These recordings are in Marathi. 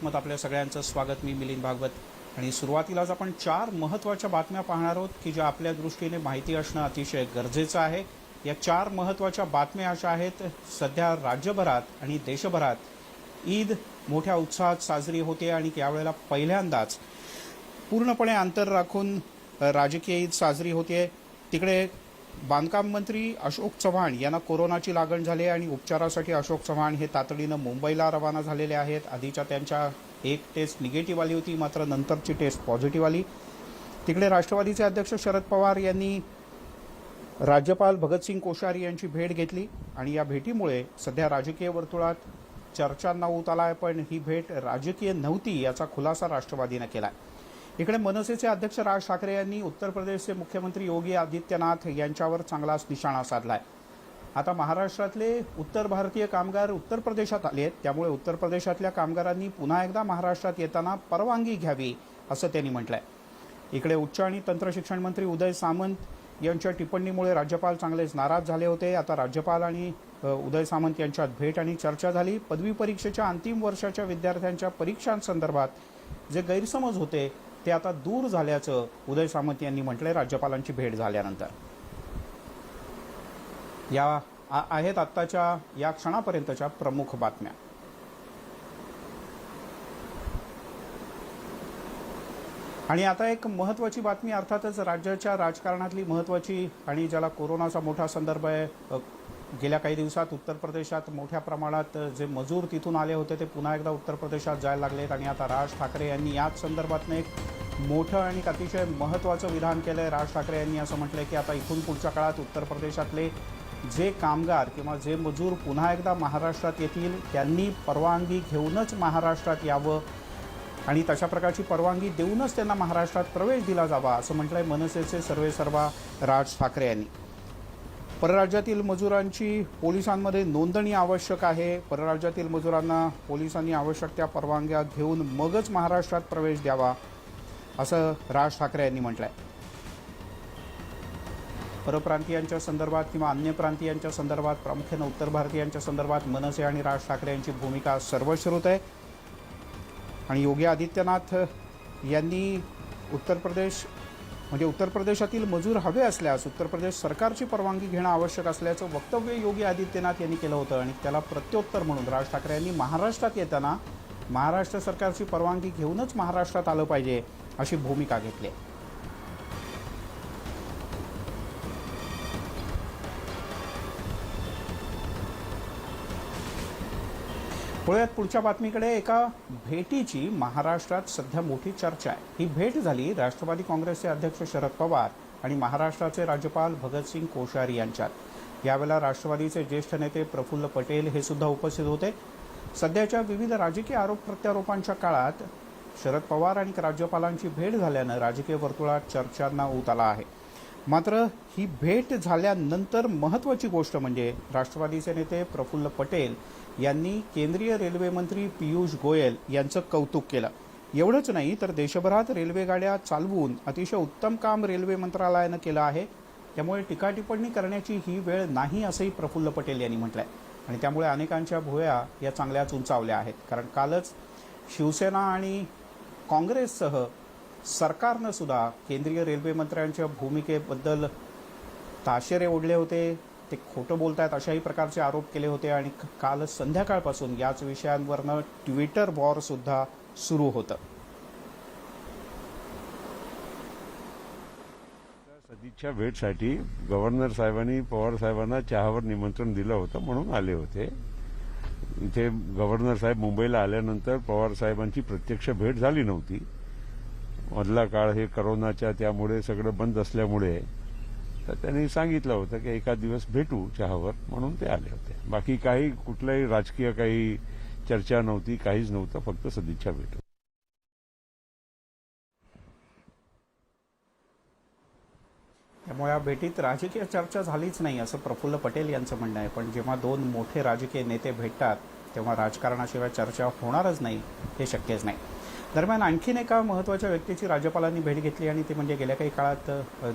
लोकमत आपल्या सगळ्यांचं स्वागत मी मिलिंद भागवत. आणि सुरुवातीलाच आपण चार महत्त्वाच्या बातम्या पाहणार आहोत की ज्या आपल्या दृष्टीने माहिती असणं अतिशय गरजेचं आहे. या चार महत्त्वाच्या बातम्या अशा आहेत सध्या राज्यभरात आणि देशभरात ईद मोठ्या उत्साहात साजरी होते आणि यावेळेला पहिल्यांदाच पूर्णपणे अंतर राखून राजकीय ईद साजरी होते. तिकडे बांधकाम मंत्री अशोक चव्हाण यांना कोरोनाची लागण झाली आहे आणि उपचारासाठी अशोक चव्हाण हे तातडीनं मुंबईला रवाना झालेले आहेत. आधीच्या त्यांच्या एक टेस्ट निगेटिव्ह आली होती मात्र नंतरची टेस्ट पॉझिटिव्ह आली. तिकडे राष्ट्रवादीचे अध्यक्ष शरद पवार यांनी राज्यपाल भगतसिंग कोश्यारी यांची भेट घेतली आणि या भेटीमुळे सध्या राजकीय वर्तुळात चर्चांना उत आला आहे पण ही भेट राजकीय नव्हती याचा खुलासा राष्ट्रवादीनं केला आहे इकडे मनसेचे अध्यक्ष राज ठाकरे यांनी उत्तर प्रदेशचे मुख्यमंत्री योगी आदित्यनाथ यांच्यावर चांगलाच निशाणा साधलाय. आता महाराष्ट्रातले उत्तर भारतीय कामगार उत्तर प्रदेशात आले आहेत. त्यामुळे उत्तर प्रदेशातल्या कामगारांनी पुन्हा एकदा महाराष्ट्रात येताना परवानगी घ्यावी असं त्यांनी म्हटलंय. इकडे उच्च आणि तंत्रशिक्षण मंत्री उदय सामंत यांच्या टिप्पणीमुळे राज्यपाल चांगलेच नाराज झाले होते. आता राज्यपाल आणि उदय सामंत यांच्यात भेट आणि चर्चा झाली. पदवी परीक्षेच्या अंतिम वर्षाच्या विद्यार्थ्यांच्या परीक्षांसंदर्भात जे गैरसमज होते ते आता दूर झाल्याचं उदय सामंत यांनी म्हटलंय राज्यपालांची भेट झाल्यानंतर. या आ- आहेत आत्ताच्या या क्षणापर्यंतच्या प्रमुख बातम्या. आणि आता एक महत्त्वाची बातमी अर्थातच राज्याच्या राजकारणातली महत्त्वाची आणि ज्याला कोरोनाचा मोठा संदर्भ आहे गेल्या काही दिवसात उत्तर प्रदेशात मोठ्या प्रमाणात जे मजूर तिथून आले होते ते पुन्हा एकदा उत्तर प्रदेशात जायला लागलेत आणि आता राज ठाकरे यांनी याच संदर्भातनं एक मोठं आणि अतिशय महत्त्वाचं विधान केलं आहे राज ठाकरे यांनी असं म्हटलं की आता इथून पुढच्या काळात उत्तर प्रदेशातले जे कामगार किंवा जे मजूर पुन्हा एकदा महाराष्ट्रात येतील त्यांनी परवानगी घेऊनच महाराष्ट्रात यावं आणि तशा प्रकारची परवानगी देऊनच त्यांना महाराष्ट्रात प्रवेश दिला जावा असं म्हटलं आहे मनसेचे सर्वेसर्वा राज ठाकरे यांनी. परराज्यातील मजुरांची पोलिसांमध्ये नोंदणी आवश्यक आहे. परराज्यातील मजुरांना पोलिसांनी आवश्यक त्या परवानग्या घेऊन मगच महाराष्ट्रात प्रवेश द्यावा असं राज ठाकरे यांनी म्हटलंय. परप्रांतीयांच्या संदर्भात किंवा अन्य प्रांतीयांच्या संदर्भात प्रामुख्यानं उत्तर भारतीयांच्या संदर्भात मनसे आणि राज ठाकरे यांची भूमिका सर्वश्रुत आहे. आणि योगी आदित्यनाथ यांनी उत्तर प्रदेश म्हणजे उत्तर प्रदेशातील मजूर हवे असल्यास उत्तर प्रदेश सरकारची परवानगी घेणं आवश्यक असल्याचं वक्तव्य योगी आदित्यनाथ यांनी केलं होतं आणि त्याला प्रत्युत्तर म्हणून राज ठाकरे यांनी महाराष्ट्रात येताना महाराष्ट्र सरकारची परवानगी घेऊनच महाराष्ट्रात आलं पाहिजे अशी भूमिका घेतली. वळूयात पुढच्या बातमीकडे एका भेटीची महाराष्ट्रात सध्या मोठी चर्चा आहे. ही भेट झाली राष्ट्रवादी काँग्रेसचे अध्यक्ष शरद पवार आणि महाराष्ट्राचे राज्यपाल भगतसिंग कोश्यारी यांच्यात. यावेळेला राष्ट्रवादीचे ज्येष्ठ नेते प्रफुल्ल पटेल हे सुद्धा उपस्थित होते. सध्याच्या विविध राजकीय आरोप प्रत्यारोपांच्या काळात शरद पवार आणि राज्यपालांची भेट झाल्यानं राजकीय वर्तुळात चर्चांना ऊत आला आहे. मात्र ही भेट झाल्यानंतर महत्त्वाची गोष्ट म्हणजे राष्ट्रवादीचे नेते प्रफुल्ल पटेल यांनी केंद्रीय रेल्वे मंत्री पियुष गोयल यांचं कौतुक केलं. एवढंच नाही तर देशभरात रेल्वे गाड्या चालवून अतिशय उत्तम काम रेल्वे मंत्रालयानं केलं आहे. त्यामुळे टिकाटिप्पणी करण्याची ही वेळ नाही असंही प्रफुल्ल पटेल यांनी म्हटलंय. आणि त्यामुळे अनेकांच्या भुया या चांगल्याच उंचावल्या आहेत. कारण कालच शिवसेना आणि काँग्रेससह सरकारनं सुद्धा केंद्रीय रेल्वे मंत्र्यांच्या भूमिकेबद्दल ताशेरे ओढले होते ते खोटं बोलतायत अशाही प्रकारचे आरोप केले होते आणि काल संध्याकाळपासून याच विषयांवरनं ट्विटर वॉर सुद्धा सुरू होतं. सदिच्छा भेटसाठी गव्हर्नर साहेबांनी पवार साहेबांना चहावर निमंत्रण दिलं होतं म्हणून आले होते. इथे गव्हर्नर साहेब मुंबईला आल्यानंतर पवार साहेबांची प्रत्यक्ष भेट झाली नव्हती. मधला काळ हे करोनाच्या त्यामुळे सगळं बंद असल्यामुळे तर त्यांनी सांगितलं होतं की एका दिवस भेटू चहावर म्हणून ते आले होते. बाकी काही कुठलंही राजकीय काही चर्चा नव्हती काहीच नव्हतं फक्त सदिच्छा भेटू. त्यामुळे या भेटीत राजकीय चर्चा झालीच नाही असं प्रफुल्ल पटेल यांचं म्हणणं आहे. पण जेव्हा दोन मोठे राजकीय नेते भेटतात तेव्हा राजकारणाशिवाय चर्चा होणारच नाही हे शक्यच नाही. दरम्यान आणखीन एका महत्त्वाच्या व्यक्तीची राज्यपालांनी भेट घेतली आणि ते म्हणजे गेल्या काही काळात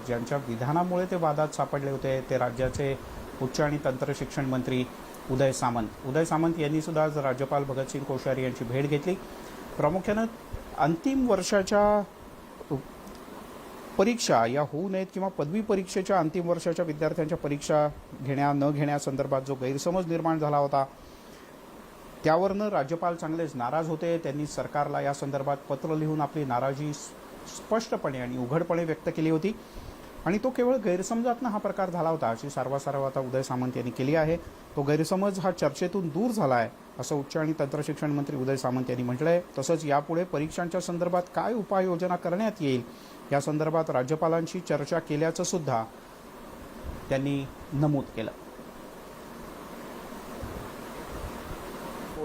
ज्यांच्या विधानामुळे ते वादात सापडले होते ते राज्याचे उच्च आणि तंत्रशिक्षण मंत्री उदय सामंत. उदय सामंत यांनी सुद्धा आज राज्यपाल भगतसिंग कोश्यारी यांची भेट घेतली. प्रामुख्यानं अंतिम वर्षाच्या परीक्षा या होऊ नयेत किंवा पदवी परीक्षेच्या अंतिम वर्षाच्या विद्यार्थ्यांच्या परीक्षा घेण्या न घेण्यासंदर्भात जो गैरसमज निर्माण झाला होता त्यावरनं राज्यपाल चांगलेच नाराज होते. त्यांनी सरकारला या संदर्भात पत्र लिहून आपली नाराजी स्पष्टपणे आणि उघडपणे व्यक्त केली होती. आणि तो केवळ गैरसमजातनं हा प्रकार झाला होता अशी सारवासारव आता उदय सामंत यांनी केली आहे. तो गैरसमज हा चर्चेतून दूर झाला आहे असं उच्च आणि तंत्रशिक्षण मंत्री उदय सामंत यांनी म्हटलं आहे तसंच यापुढे परीक्षांच्या संदर्भात काय उपाययोजना करण्यात येईल या संदर्भात राज्यपालांशी चर्चा केल्याचं सुद्धा त्यांनी नमूद केलं.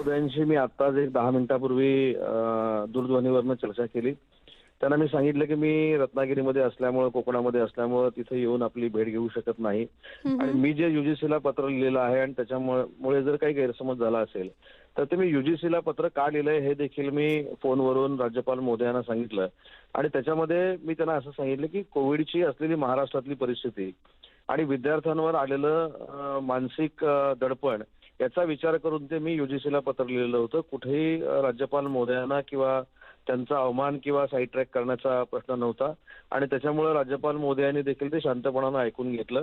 उदयांशी मी आत्ताच एक दहा मिनिटापूर्वी दूरध्वनीवरनं चर्चा केली. त्यांना मी सांगितलं की मी रत्नागिरीमध्ये असल्यामुळं कोकणामध्ये असल्यामुळं तिथे येऊन आपली भेट घेऊ शकत नाही. आणि मी जे युजीसीला पत्र लिहिलेलं आहे आणि त्याच्यामुळे मुळे जर काही गैरसमज झाला असेल तर ते मी युजीसीला पत्र का लिहिलंय हे देखील मी फोनवरून राज्यपाल मोदी यांना सांगितलं. आणि त्याच्यामध्ये मी त्यांना असं सांगितलं की कोविडची असलेली महाराष्ट्रातली परिस्थिती आणि विद्यार्थ्यांवर आलेलं मानसिक दडपण याचा विचार करून ते मी युजीसीला पत्र लिहिलेलं होतं. कुठेही राज्यपाल मोदयांना किंवा त्यांचा अवमान किंवा साईड ट्रॅक करण्याचा प्रश्न नव्हता. आणि त्याच्यामुळे राज्यपाल मोदी यांनी देखील ते शांतपणानं ऐकून घेतलं.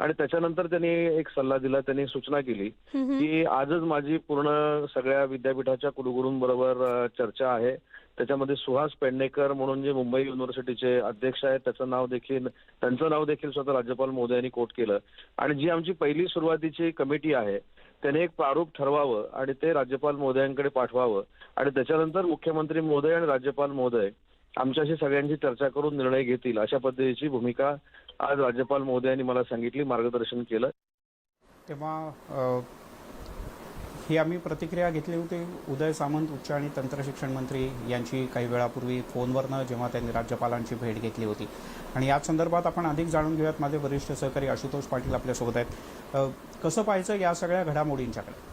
आणि त्याच्यानंतर त्यांनी एक सल्ला दिला त्यांनी सूचना केली की आजच माझी पूर्ण सगळ्या विद्यापीठाच्या कुलगुरूंबरोबर चर्चा आहे. त्याच्यामध्ये सुहास पेडणेकर म्हणून जे मुंबई युनिव्हर्सिटीचे अध्यक्ष आहेत त्याचं नाव देखील त्यांचं नाव देखील स्वतः राज्यपाल मोदी यांनी कोट केलं. आणि जी आमची पहिली सुरुवातीची कमिटी आहे त्याने एक प्रारूप ठरवावं आणि ते राज्यपाल मोदयांकडे पाठवावं. आणि त्याच्यानंतर मुख्यमंत्री मोदय आणि राज्यपाल मोदय आमच्याशी सगळ्यांची चर्चा करून निर्णय घेतील अशा पद्धतीची भूमिका आज राज्यपाल मोदयांनी मला सांगितली मार्गदर्शन केलं. तेव्हा ही आम्ही प्रतिक्रिया घेतली होती. उदय सामंत उच्च आणि तंत्रशिक्षण मंत्री यांची काही वेळापूर्वी फोनवरनं जेव्हा त्यांनी राज्यपालांची भेट घेतली होती. आणि याच संदर्भात आपण अधिक जाणून घेऊयात. माझे वरिष्ठ सहकारी आशुतोष पाटील आपल्यासोबत आहेत. कसं पाहायचं या सगळ्या घडामोडींच्याकडे?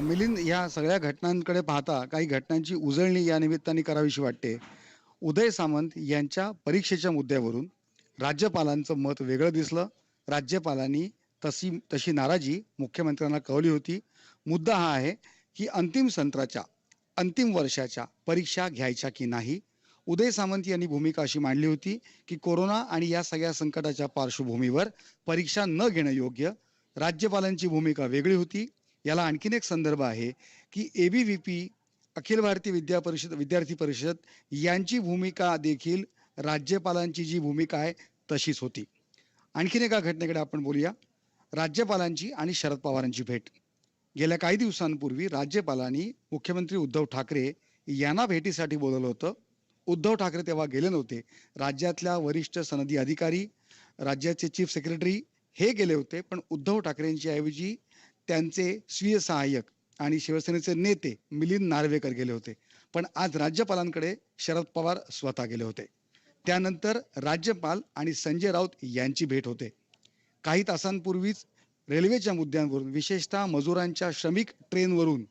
मिलिंद या सगळ्या घटनांकडे पाहता काही घटनांची उजळणी या निमित्ताने करावीशी वाटते. उदय सामंत यांच्या परीक्षेच्या मुद्द्यावरून राज्यपालांचं मत वेगळं दिसलं. राज्यपालांनी तशी तशी नाराजी मुख्यमंत्र्यांना कळवली होती. मुद्दा हा आहे की अंतिम सत्राच्या अंतिम वर्षाच्या परीक्षा घ्यायच्या की नाही? उदय सामंत यांनी भूमिका अशी मांडली होती की कोरोना आणि या सगळ्या संकटाच्या पार्श्वभूमीवर परीक्षा न घेणं योग्य राज्यपालांची भूमिका वेगळी होती. याला आणखीन एक संदर्भ आहे की A B V P Akhil Bharatiya Vidya परिषद विद्यार्थी परिषद यांची भूमिका देखील राज्यपालांची जी भूमिका आहे तशीच होती. आणखीन एका घटनेकडे आपण बोलूया. राज्यपालांची आणि शरद पवारांची भेट. गेल्या काही दिवसांपूर्वी राज्यपालांनी मुख्यमंत्री उद्धव ठाकरे यांना भेटीसाठी बोलवलं होतं. उद्धव ठाकरे तेव्हा गेले नव्हते. राज्यातल्या वरिष्ठ सनदी अधिकारी राज्याचे चीफ सेक्रेटरी हे गेले होते. पण उद्धव ठाकरेंच्या ऐवजी त्यांचे स्वीय सहाय्यक आणि शिवसेनेचे नेते मिलिंद नार्वेकर गेले होते. पण आज राज्यपालांकडे शरद पवार स्वतः गेले होते. त्यानंतर राज्यपाल आणि संजय राऊत यांची भेट होते. काही तासांपूर्वीच रेल्वेच्या मुद्द्यांवरून विशेषतः मजुरांच्या श्रमिक ट्रेनवरून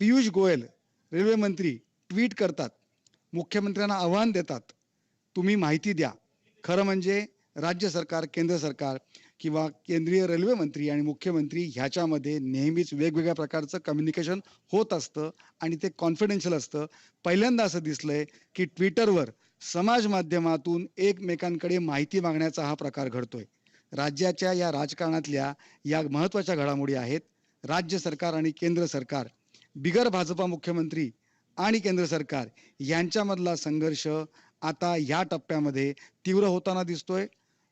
पियुष गोयल रेल्वे मंत्री ट्विट करतात. मुख्यमंत्र्यांना आव्हान देतात. तुम्ही माहिती द्या. खरं म्हणजे राज्य सरकार केंद्र सरकार किंवा केंद्रीय रेल्वे मंत्री आणि मुख्यमंत्री ह्याच्यामध्ये नेहमीच वेगवेगळ्या प्रकारचं कम्युनिकेशन होत असतं आणि ते कॉन्फिडेन्शियल असतं. पहिल्यांदा असं दिसलंय की ट्विटरवर समाज माध्यमातून एकमेकांकडे माहिती मागण्याचा हा प्रकार घडतोय. राज्याच्या या राजकारणातल्या या महत्त्वाच्या घडामोडी आहेत. राज्य सरकार आणि केंद्र सरकार बिगर भाजपा मुख्यमंत्री आणि केंद्र सरकार यांच्यामधला संघर्ष आता या टप्प्यामध्ये तीव्र होताना दिसतोय.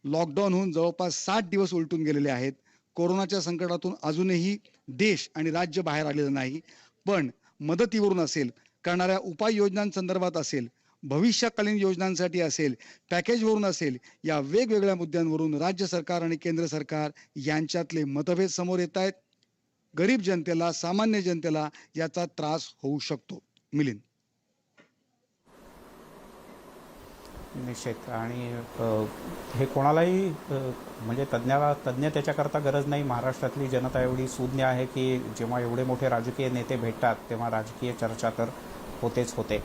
लॉकडाऊन होऊन जवळपास सात दिवस उलटून गेलेले आहेत. कोरोनाच्या संकटातून अजूनही देश आणि राज्य बाहेर आलेलं नाही. पण मदतीवरून असेल करणाऱ्या उपाययोजनांसंदर्भात असेल भविष्यकालीन योजनांसाठी असेल पॅकेजवरून असेल या वेगवेगळ्या मुद्द्यांवरून राज्य सरकार आणि केंद्र सरकार यांच्यातले मतभेद समोर येत आहेत. गरीब जनतेला सामान्य जनतेला याचा त्रास होऊ शकतो. मिलिंद. निश्चित आणि हे कोणालाही म्हणजे तज्ज्ञाला तज्ज्ञ त्याच्याकरता गरज नाही. महाराष्ट्रातली जनता एवढी सुज्ञ आहे की जेव्हा एवढे मोठे राजकीय नेते भेटतात तेव्हा राजकीय चर्चा तर होतेच होते.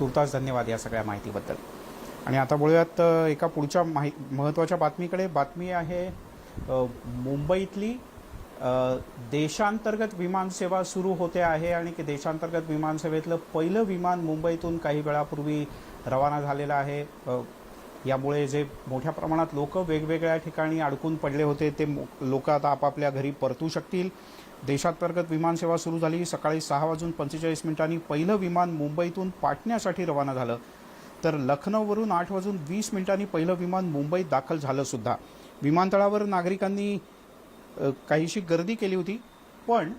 तुर्तास धन्यवाद या सगळ्या माहितीबद्दल. आणि आता बोलूयात एका पुढच्या माहि महत्त्वाच्या बातमीकडे. बातमी आहे मुंबईतली देशांतर्गत विमानसेवा सुरू होते आहे आणि की देशांतर्गत विमानसेवेतलं पहिलं विमान मुंबईतून काही वेळापूर्वी रवाना झालेलं आहे. यामुळे जे मोठ्या प्रमाणात लोक वेगवेगळ्या ठिकाणी अडकून पडले होते ते लोक आता आपापल्या घरी परतू शकतील. देशांतर्गत विमानसेवा सुरू झाली. सकाळी सहा वाजून पंचेचाळीस मिनिटांनी पहिलं विमान मुंबईतून पाटण्यासाठी रवाना झालं. तर लखनौवरून आठ वाजून वीस मिनिटांनी पहिलं विमान मुंबईत दाखल झालंसुद्धा विमानतळावर नागरिकांनी काहीशी गर्दी केली होती पण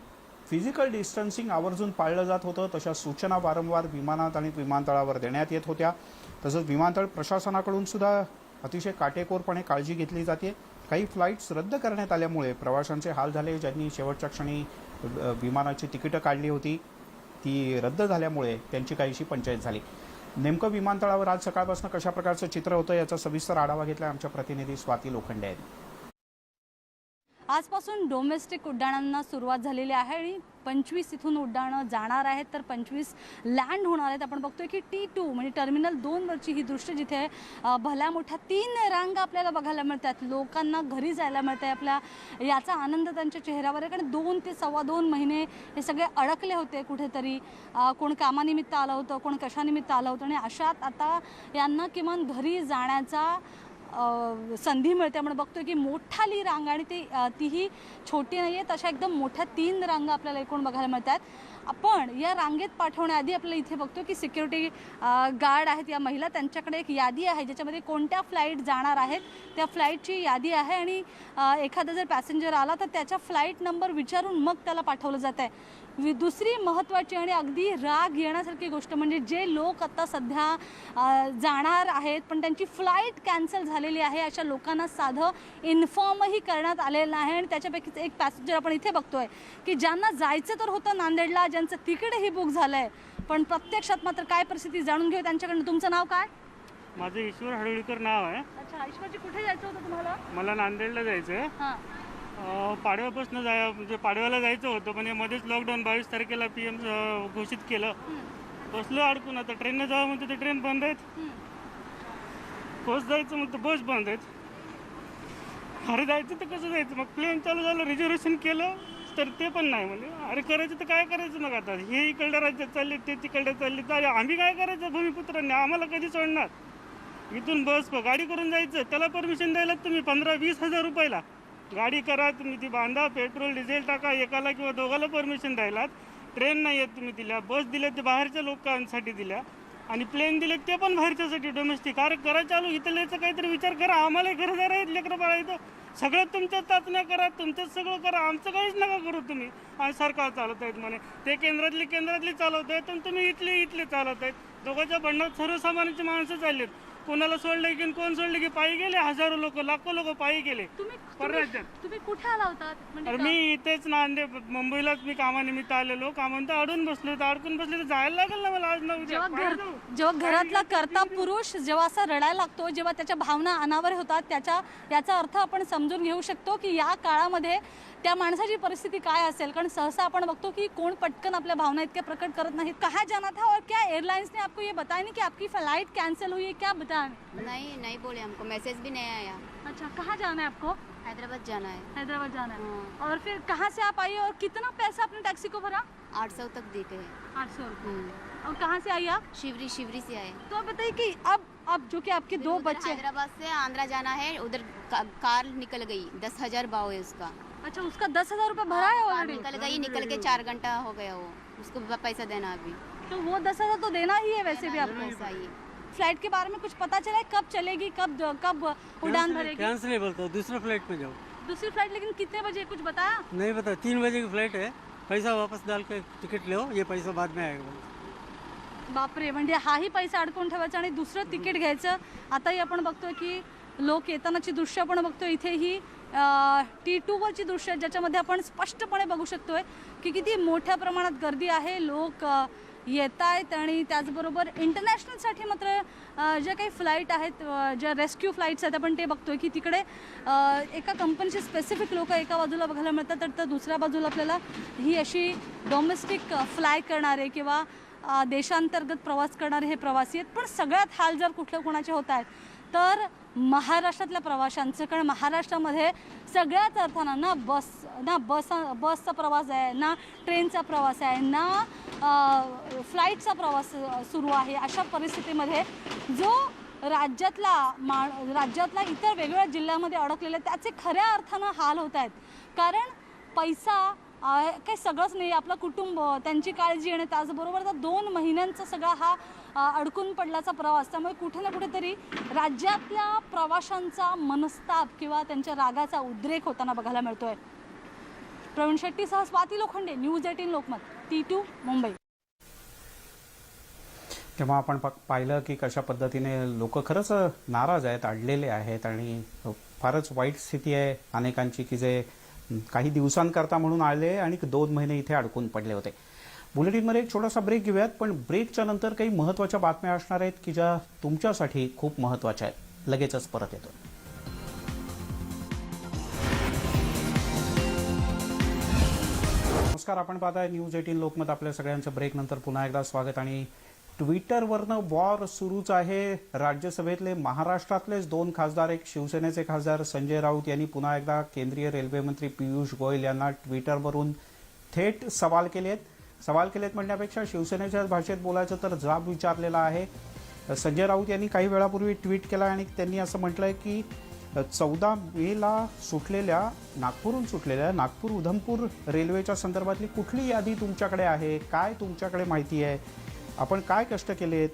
फिजिकल डिस्टन्सिंग आवर्जून पाळलं जात होतं. तशा सूचना वारंवार विमानात आणि विमानतळावर देण्यात येत होत्या. तसंच विमानतळ प्रशासनाकडून सुद्धा अतिशय काटेकोरपणे काळजी घेतली जाते. काही फ्लाईट्स रद्द करण्यात आल्यामुळे प्रवाशांचे हाल झाले. ज्यांनी शेवटच्या क्षणी विमानाची तिकीटं काढली होती ती रद्द झाल्यामुळे त्यांची काहीशी पंचायत झाली. नेमकं विमानतळावर आज सकाळपासून कशा प्रकारचं चित्र होतं याचा सविस्तर आढावा घेतला आमच्या प्रतिनिधी स्वाती लोखंडे यांनी. आजपासून डोमेस्टिक उड्डाणांना सुरुवात झालेली आहे आणि पंचवीस इथून उड्डाणं जाणार आहेत तर पंचवीस लँड होणार आहेत. आपण बघतोय की टी टू म्हणजे टर्मिनल दोनवरची ही दृश्य जिथे भल्या मोठ्या तीन रांगा आपल्याला बघायला मिळतात. लोकांना घरी जायला मिळत आहे आपल्या याचा आनंद त्यांच्या चेहऱ्यावर आहे. कारण दोन ते सव्वा दोन महिने हे सगळे अडकले होते कुठेतरी. कोण कामानिमित्त आलं होतं कोण कशानिमित्त आलं होतं. आणि अशात आता यांना किमान घरी जाण्याचा संधी मिळते. आपण बघतोय की मोठाली रांग आणि ती तीही छोटी नाही आहे तशा एकदम मोठ्या तीन रांगा आपल्याला एकूण बघायला मिळतात. आपण या रांगेत पाठवण्याआधी आपल्याला इथे बघतो की सिक्युरिटी गार्ड आहेत या महिला. त्यांच्याकडे एक यादी आहे ज्याच्यामध्ये कोणत्या फ्लाईट जाणार आहेत. त्या फ्लाईटची यादी आहे आणि एखादा जर पॅसेंजर आला तर त्याचा फ्लाईट नंबर विचारून मग त्याला पाठवलं जात आहे. वि- दुसरी महत्त्वाची आणि अगदी राग येण्यासारखी गोष्ट म्हणजे जे लोक आता सध्या जाणार आहेत पण त्यांची फ्लाईट कॅन्सल झालेली आहे अशा लोकांना साधं इन्फॉर्मही करण्यात आलेलं नाही आणि त्याच्यापैकीच एक पॅसेंजर आपण इथे बघतोय की ज्यांना जायचं तर होतं नांदेडला ज्यांचं तिकीटही बुक झालं आहे पण प्रत्यक्षात मात्र काय परिस्थिती जाणून घेऊ त्यांच्याकडनं. तुमचं नाव काय? माझं ईश्वर हळवळीकर नाव आहे. अच्छा ईश्वरजी कुठे जायचं होतं तुम्हाला? मला नांदेडला जायचं आहे हां. अं, पाडव्यापासून जाय म्हणजे पाडव्याला जायचं होतं पण हे मध्येच लॉकडाऊन बावीस तारखेला पी एम घोषित केलं. बसलो अडकून आता ट्रेनने जावं म्हणतं ते ट्रेन बंद आहेत. बस जायचं म्हणतं बस बंद आहेत. अरे जायचं तर कसं जायचं? मग प्लेन चालू झालं रिझर्वेशन केलं तर ते पण नाही म्हणजे. अरे करायचं तर काय करायचं मग आता? हे इकडल्या राज्यात चालले ते तिकडल्या चालले तर अरे आम्ही काय करायचं भूमिपुत्रांनी? आम्हाला कधी सोडणार? इथून बस प- गाडी करून जायचं. त्याला परमिशन द्यायला तुम्ही पंधरा वीस हजार रुपयाला. गाडी करा तुम्ही ती बांधा पेट्रोल डिझेल टाका एकाला किंवा दोघाला परमिशन द्यायला ट्रेन नाही आहेत तुम्ही दिल्या बस दिल्या ते बाहेरच्या लोकांसाठी दिल्या. आणि प्लेन दिले ते पण बाहेरच्यासाठी डोमेस्टिक अरे करा चालू इथल्याचा काहीतरी विचार करा. आम्हाला घरदार आहेत लेकरं बाळा इथं. सगळं तुमच्या चाचण्या करा तुमचंच सगळं करा. आमचं काहीच नका करू तुम्ही. आणि सरकार चालवत आहेत म्हणे. ते केंद्रातली केंद्रातली चालवत आहेत आणि तुम्ही इथले इथले चालवत आहेत. दोघांच्या भांडणात सर्वसामान्यांची माणसं चाललीत कोणाला सोडलं की कोण सोडले की पायी गेले हजारो लोक लाखो लोक पायी गेले. तुम्ही परराज्यात. तुम्ही- कुठे आला होतात म्हणजे अरे मी इथेच नांदे मुंबईलाच मी कामानिमित्त आलेलो. कामांत अडून बसलो तर अडकून बसले तर जायला लागेल ना मला आज ना उद्या. जेव्हा पायी घर जाऊ. जेव्हा घरातला करता पुरुष जेव्हा असा रडायला लागतो जेव्हा त्याच्या भावना अनावर होतात त्याच्या याचा अर्थ आपण समजून घेऊ शकतो की या काळामध्ये त्या माणसाची परिस्थिती काय असेल? कारण सहसा आपण बघतो की कोण पटकन आपल्या भावना इतक्या प्रकट करत नाहीत. कहा जाना था और क्या एयरलाइंस ने आपको ये बताया नहीं कि आपकी फ़्लाइट कैंसिल हुई है? क्या बताया? नहीं नहीं बोले हमको। मैसेज भी नहीं आया। अच्छा कहाँ जाना है आपको? हैदराबाद जाना है। हैदराबाद जाना है। हाँ, और फिर कहाँ से आप आई और कितना पैसा आपने टैक्सी को भरा? आठ सौ तक दे हैं। आठ सौ हम्म, और कहाँ से आई आप? शिवरी शिवरी से आए। तो आप बताइए कि अब अब जो कि आपके दो बच्चे हैदराबाद से आंध्रा जाना है। उधर कार निकल गई। दस हज़ार भाव है उसका। अच्छा उसका दस हजार रुपये भरा है कार ऑलरेडी निकल गई निकल के चार घंटा हो गया वो। उसको ब- पैसा देना अभी। तो वो दस हजार तो देना ही है वैसे भी आपको। पैसा फ्लाइट के बारे में कुछ पता चला है? कब चलेगी कब कब उड़ान भरेगी? कैंसिल है बोलता हूँ दूसरा फ्लाइट पे जाओ। दूसरी फ्लाइट लेकिन कितने बजे? कुछ बताया नहीं पता तीन बजे की फ्लाइट है। पैसा वापस डाल के टिकट लो ये पैसा बाद में आएगा। बोलते। बापरे म्हणजे हाही पैसा अडकून ठेवायचा आणि दुसरं तिकीट घ्यायचं. आताही आपण बघतोय की लोक येतानाची दृश्य आपण बघतोय इथेही टी टूवरची दृश्य आहेत, ज्याच्यामध्ये आपण स्पष्टपणे बघू शकतोय की किती मोठ्या प्रमाणात गर्दी आहे लोक येत आहेत आणि त्याचबरोबर इंटरनॅशनलसाठी मात्र ज्या काही फ्लाईट आहेत ज्या रेस्क्यू फ्लाईट्स आहेत आपण ते बघतोय की तिकडे एका कंपनीचे स्पेसिफिक लोक एका बाजूला बघायला मिळतात तर- तर दुसऱ्या बाजूला आपल्याला ही अशी डोमेस्टिक फ्लाय करणारे किंवा देशांतर्गत प्रवास करणारे हे प्रवासी आहेत. पण सगळ्यात हाल जर कुठल्या कोणाचे होत आहेत तर महाराष्ट्रातल्या प्रवाशांचं कारण महाराष्ट्रामध्ये सगळ्याच अर्थानं ना बस ना बस बसचा प्रवास आहे ना ट्रेनचा प्रवास आहे ना फ्लाईटचा प्रवास सुरू आहे अशा परिस्थितीमध्ये जो राज्यातला मा राज्यातला इतर वेगवेगळ्या जिल्ह्यामध्ये अडकलेले त्याचे खऱ्या अर्थानं हाल होत आहेत. कारण पैसा काही सगळंच नाही आपलं कुटुंब त्यांची काळजी आणि त्याचबरोबर तर दोन महिन्यांचा सगळा हा अडकून पडल्याचा प्रवास. त्यामुळे कुठे ना कुठेतरी राज्यातल्या प्रवाशांचा मनस्ताप किंवा त्यांच्या रागाचा उद्रेक होताना बघायला मिळतोय. Praveen शेट्टीसह Swati Lokhande news eighteen Lokmat T two Mumbai. तेव्हा आपण पाहिलं की कशा पद्धतीने लोक खरंच नाराज आहेत अडलेले आहेत आणि फारच वाईट स्थिती आहे अनेकांची की जे काही दिवसांकरता म्हणून आले आणि दोन महिने इथे अडकून पडले होते. बुलेटिनमध्ये एक छोटासा ब्रेक घेऊयात पण ब्रेकच्या नंतर काही महत्त्वाच्या बातम्या असणार आहेत की ज्या तुमच्यासाठी खूप महत्त्वाच्या आहेत. लगेचच परत येतो. नमस्कार आपण पाहताय न्यूज एटीन लोकमत. आपल्या सगळ्यांचं ब्रेक नंतर पुन्हा एकदा स्वागत. आणि ट्विटरवरनं वॉर सुरूच आहे. राज्यसभेतले महाराष्ट्रातलेच दोन खासदार एक शिवसेनेचे खासदार संजय राऊत यांनी पुन्हा एकदा केंद्रीय रेल्वे मंत्री पियुष गोयल यांना ट्विटरवरून थेट सवाल केले आहेत सवाल केलेत म्हणण्यापेक्षा शिवसेनेच्या भाषेत बोलायचं तर जाब विचारलेला आहे. संजय राऊत यांनी काही वेळापूर्वी ट्विट केला आणि त्यांनी असं म्हटलं आहे की चौदा मेला सुटलेल्या नागपूरहून सुटलेल्या नागपूर उधमपूर रेल्वेच्या संदर्भातली कुठली यादी तुमच्याकडे आहे? काय तुमच्याकडे माहिती आहे? आपण काय कष्ट केलेत?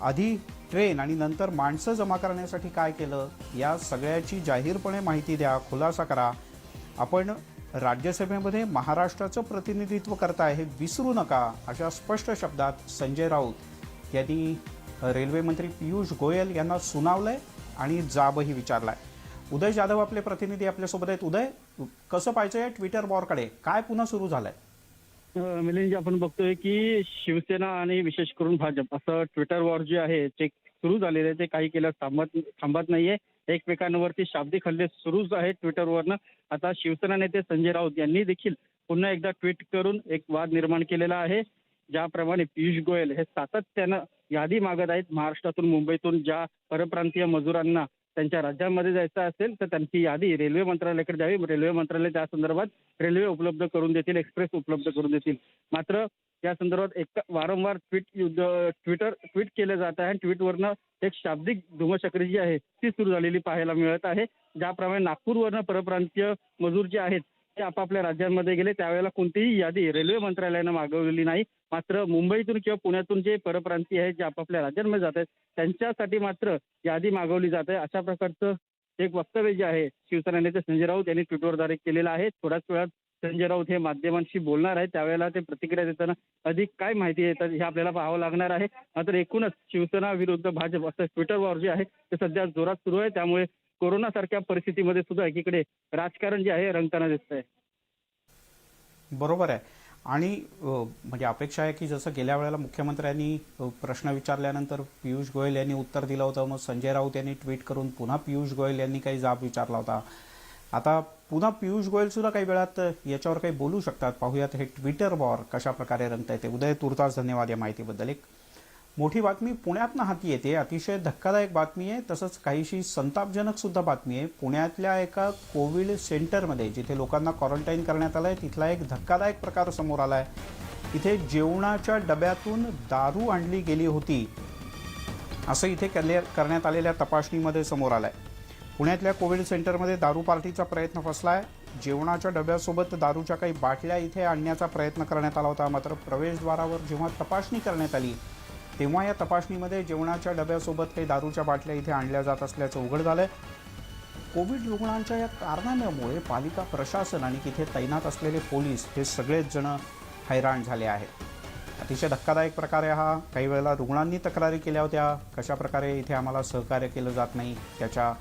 आधी ट्रेन आणि नंतर माणसं जमा करण्यासाठी काय केलं? या सगळ्याची जाहीरपणे माहिती द्या खुलासा करा. आपण राज्यसभेमध्ये महाराष्ट्राचं प्रतिनिधित्व करताय हे विसरू नका अशा स्पष्ट शब्दात संजय राऊत यांनी रेल्वेमंत्री पियुष गोयल यांना सुनावलंय आणि जाबही विचारलाय. उदय जाधव आपले प्रतिनिधी आपल्यासोबत आहेत. उदय कसं पाहिजे या ट्विटर वॉरकडे? काय पुन्हा सुरू झालंय? अं, मिलिंद आपण बघतोय की शिवसेना आणि विशेष करून भाजप असं ट्विटर वॉर जे आहे ते सुरू झालेलं आहे. ते काही केलं थांबत थांबत नाहीये. एकमेकांवरती शाब्दिक हल्ले सुरूच आहेत ट्विटरवरनं. आता शिवसेना नेते संजय राऊत यांनी देखील पुन्हा एकदा ट्विट करून एक वाद निर्माण केलेला आहे. ज्याप्रमाणे पियुष गोयल हे सातत्यानं यादी मागत आहेत. महाराष्ट्रातून मुंबईतून ज्या परप्रांतीय मजुरांना त्यांच्या राज्यांमध्ये जायचं असेल तर त्यांची यादी रेल्वे मंत्रालयाकडे द्यावी. रेल्वे मंत्रालय त्या संदर्भात रेल्वे उपलब्ध करून देतील एक्सप्रेस उपलब्ध करून देतील. मात्र या संदर्भात एक वारंवार ट्विट ट्विटर ट्विट केलं जात आहे. आणि ट्विटवरनं एक शाब्दिक धुमशक्री जी आहे ती सुरू झालेली पाहायला मिळत आहे. ज्याप्रमाणे नागपूरवरनं परप्रांतीय मजूर जे आहेत ते आपापल्या राज्यांमध्ये गेले. त्यावेळेला कोणतीही यादी रेल्वे मंत्रालयानं मागवलेली नाही. मात्र मुंबईतून किंवा पुण्यातून जे परप्रांतीय आहेत जे आपापल्या राज्यांमध्ये जात आहेत त्यांच्यासाठी मात्र यादी मागवली जात आहे. अशा प्रकारचं एक वक्तव्य जे आहे शिवसेना नेते संजय राऊत यांनी ट्विटरद्वारे केलेलं आहे. थोड्याच वेळात संजय राऊत हे माध्यमांशी बोलणार आहेत. त्यावेळेला ते प्रतिक्रिया देताना अधिक काय माहिती येतात हे आपल्याला पाहावं लागणार आहे. मात्र एकूणच शिवसेना विरुद्ध भाजप असं ट्विटर वॉर जे आहे ते सध्या जोरात सुरू आहे. त्यामुळे कोरोना सारख्या परिस्थितीमध्ये सुद्धा एकीकडे राजकारण जे आहे रंगताना दिसत आहे. बरोबर आहे. आणि म्हणजे अपेक्षा आहे की जसं गेल्या वेळेला मुख्यमंत्र्यांनी प्रश्न विचारल्यानंतर पियुष गोयल यांनी उत्तर दिलं होतं. मग संजय राऊत यांनी ट्विट करून पुन्हा पियुष गोयल यांनी काही जाब विचारला होता. आता पुन्हा पियुष गोयल सुद्धा काही वेळात याच्यावर काही बोलू शकतात. पाहूयात हे ट्विटर वॉर कशा प्रकारे रंगता येते उदय तुर्तास धन्यवाद या माहितीबद्दल. एक मोठी बातमी पुण्यातनं हाती येते. अतिशय धक्कादायक बातमी आहे. तसंच काहीशी संतापजनक सुद्धा बातमी आहे. पुण्यातल्या एका कोविड सेंटरमध्ये जिथे लोकांना क्वारंटाईन करण्यात आलं आहे तिथला एक धक्कादायक प्रकार समोर आला आहे इथे जेवणाच्या डब्यातून दारू आणली गेली होती. असं इथे करण्यात आलेल्या तपासणीमध्ये समोर आलं आहे पुण्यातल्या कोविड सेंटरमध्ये दारू पार्टीचा प्रयत्न फसलाय. जेवणाच्या डब्यासोबत दारूच्या काही बाटल्या इथे आणण्याचा प्रयत्न करण्यात आला होता. मात्र प्रवेशद्वारावर जेव्हा तपासणी करण्यात आली तेव्हा या तपासणीमध्ये जेवणाच्या डब्यासोबत काही दारूच्या बाटल्या इथे आणल्या जात असल्याचं उघड झालंय. कोविड रुग्णांच्या या कारणांमुळे पालिका प्रशासन आणि तिथे तैनात असलेले पोलीस हे सगळेच जण हैराण झाले आहेत. अतिशय धक्कादायक प्रकार आहे हा काही वेळेला रुग्णांनी तक्रारी केल्या होत्या. कशा प्रकारे इथे आम्हाला सहकार्य केलं जात नाही त्याच्या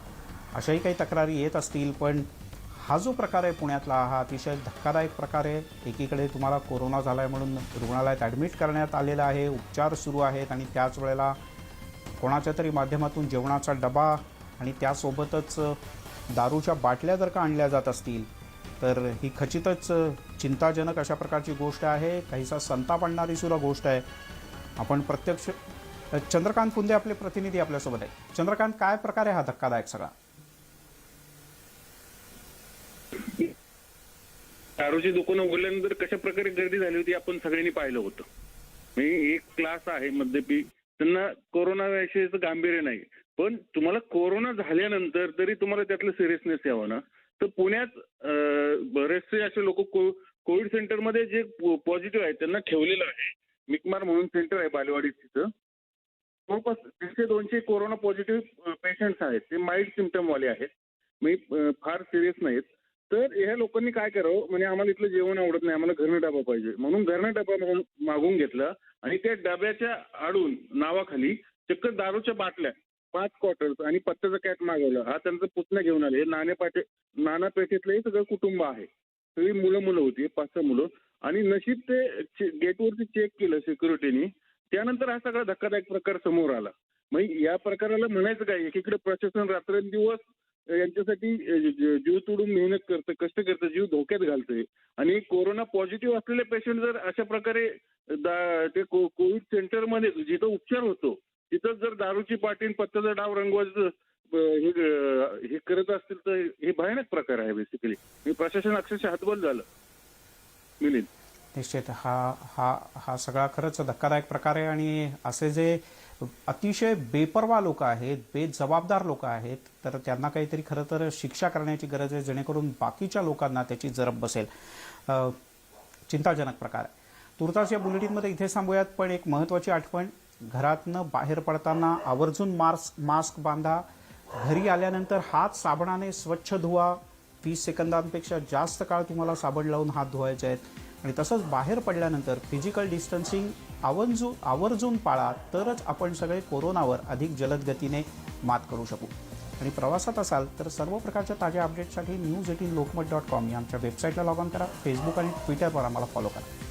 अशाही काही तक्रारी येत असतील पण हा जो प्रकार आहे पुण्यातला हा अतिशय धक्कादायक प्रकार आहे. एकीकडे तुम्हाला कोरोना झाला आहे म्हणून रुग्णालयात ॲडमिट करण्यात आलेलं आहे उपचार सुरू आहेत आणि त्याच वेळेला कोणाच्या तरी माध्यमातून जेवणाचा डबा आणि त्यासोबतच दारूच्या बाटल्या जर का आणल्या जात असतील तर ही खचितच चिंताजनक अशा प्रकारची गोष्ट आहे. काहीसा संताप आणणारी सुद्धा गोष्ट आहे. आपण प्रत्यक्ष चंद्रकांत कुंदे आपले प्रतिनिधी आपल्यासोबत आहे चंद्रकांत काय प्रकारे हा धक्कादायक सगळा? दारूची दुकानं उघडल्यानंतर कशा प्रकारे गर्दी झाली होती आपण सगळ्यांनी पाहिलं होतं. म्हणजे एक क्लास आहे मद्यपी त्यांना कोरोना विषयीचं गांभीर्य नाही. पण तुम्हाला कोरोना झाल्यानंतर तरी तुम्हाला त्यातलं सिरियसनेस यावं ना तर पुण्यात बरेचसे असे लोक कोविड सेंटरमध्ये जे पॉझिटिव्ह आहेत त्यांना ठेवलेलं आहे. मिकमार म्हणून सेंटर आहे बालेवाडी तिथं. जवळपास दीडशे दोनशे कोरोना पॉझिटिव्ह पेशंट्स आहेत. ते माइल्ड सिमटमवाले आहेत. मी फार सिरियस नाहीत. तर ह्या लोकांनी काय करावं? म्हणजे आम्हाला इथलं जेवण आवडत नाही आम्हाला घरनं डबा पाहिजे. म्हणून घरनं डबा मागून- मागून घेतला आणि त्या डब्याच्या आडून नावाखाली चक्क दारूच्या बाटल्या पाच क्वार्टर्स आणि पत्त्याचा कॅट मागवला. हा त्यांचा पुतण्या घेऊन आले. नाणे पाटे नाना हे सगळं कुटुंब आहे. सगळी मुलं मुलं होती पाच सहा मुलं. आणि नशीब ते गेटवरती चेक केलं सिक्युरिटीनी त्यानंतर हा सगळा धक्कादायक प्रकार समोर आला. मग या प्रकाराला म्हणायचं काय? एकीकडे प्रशासन रात्रंदिवस यांच्यासाठी जीव तोडून मेहनत करतं कष्ट करतं जीव धोक्यात घालतंय. आणि कोरोना पॉझिटिव्ह असलेले पेशंट जर अशा प्रकारे ते कोविड सेंटरमध्ये जिथं उपचार होतो तिथं जर दारूची पाटील पत्त्याचा डाव रंगवायचं हे हे करत असतील तर हे भयानक प्रकार आहे बेसिकली प्रशासन अक्षरशः हातबल झालं. मिलिंद. निश्चित. हा हा हा सगळा खरंच धक्कादायक प्रकार आहे आणि असे जे अतिशय बेपरवा लोक आहेत बेजबाबदार लोक आहेत तर त्यांना काहीतरी खरं तर शिक्षा करण्याची गरज आहे जेणेकरून बाकीच्या लोकांना त्याची जरब बसेल. चिंताजनक प्रकार आहे. तुर्तास या बुलेटिनमध्ये इथे सांगूयात पण एक महत्त्वाची आठवण घरातनं बाहेर पडताना आवर्जून मास्क मास्क बांधा घरी आल्यानंतर हात साबणाने स्वच्छ धुवा वीस सेकंदांपेक्षा जास्त काळ तुम्हाला साबण लावून हात धुवायचे आहेत. आणि तसंच बाहेर पडल्यानंतर फिजिकल डिस्टन्सिंग आवर्जून आवर्जून पाळा तरच आपण सगळे कोरोनावर अधिक जलद गतीने मात करू शकू. आणि प्रवासात असाल तर सर्व प्रकारच्या ताज्या अपडेटसाठी news eighteen Lokmat dot com या आमच्या वेबसाईटला लॉग ऑन करा फेसबुक आणि ट्विटरवर आम्हाला फॉलो करा.